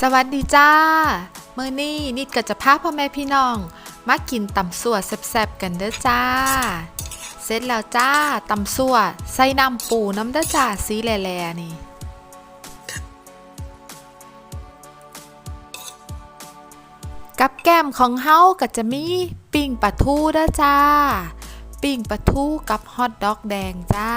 สวัสดีจ้า เมื้อนี้นิดก็จะพาพ่อแม่พี่น้อง มากินตำสั่วแซ่บๆกันเด้อจ้า เสร็จแล้วจ้าตำสั่วใส่น้ำปูน้ำเด้อจ้าสีแหล่ๆนี่ กับแก้มของเฮาก็จะมีปิ้งปลาทูเด้อจ้า ปิ้งปลาทูกับฮอทดอกแดงจ้า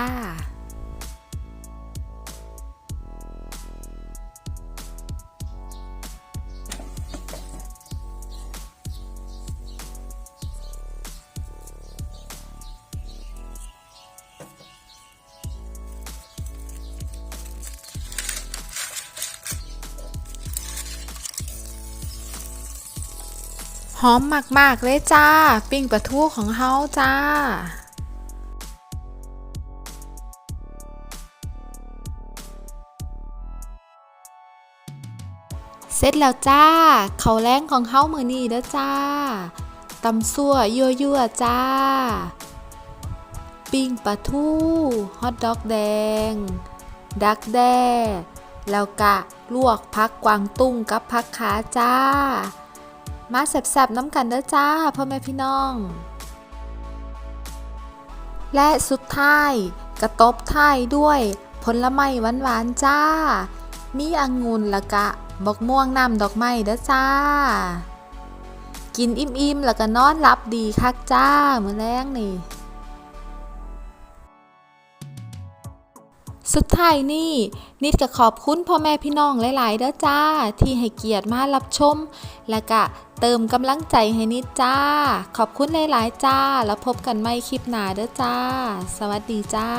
หอมมากๆเลยจ้า ปิ้งปลาทูของเฮาจ้าเสร็จแล้วจ้าเขาแรงของเฮามือนี้เด้อจ้าตำซั่วยั่วๆจ้า ปิ้งปลาทูฮอทดอกแดง ดักแด้ แล้วกะลวกพักกวางตุ้งกับพักขาจ้า มาแซบๆน้ำกันเด้อจ้าพ่อแม่พี่น้อง และสุดท้ายกระตบท้ายด้วยผลไม้หวานๆจ้า มีองุ่นละกะบกม่วงน้ำดอกไม้เด้อจ้า กินอิ่มๆแล้วก็นอนหลับดีคักจ้ามื้อแรงนี่ สุดท้ายนี่นิดก็ขอบคุณพ่อแม่พี่น้องหลาย ๆเด้อจ้า ที่ให้เกียรติมารับชม และก็เติมกำลังใจให้นิดจ้า ขอบคุณหลาย ๆ จ้า แล้วพบกันใหม่คลิปหน้าเด้อจ้า สวัสดีจ้า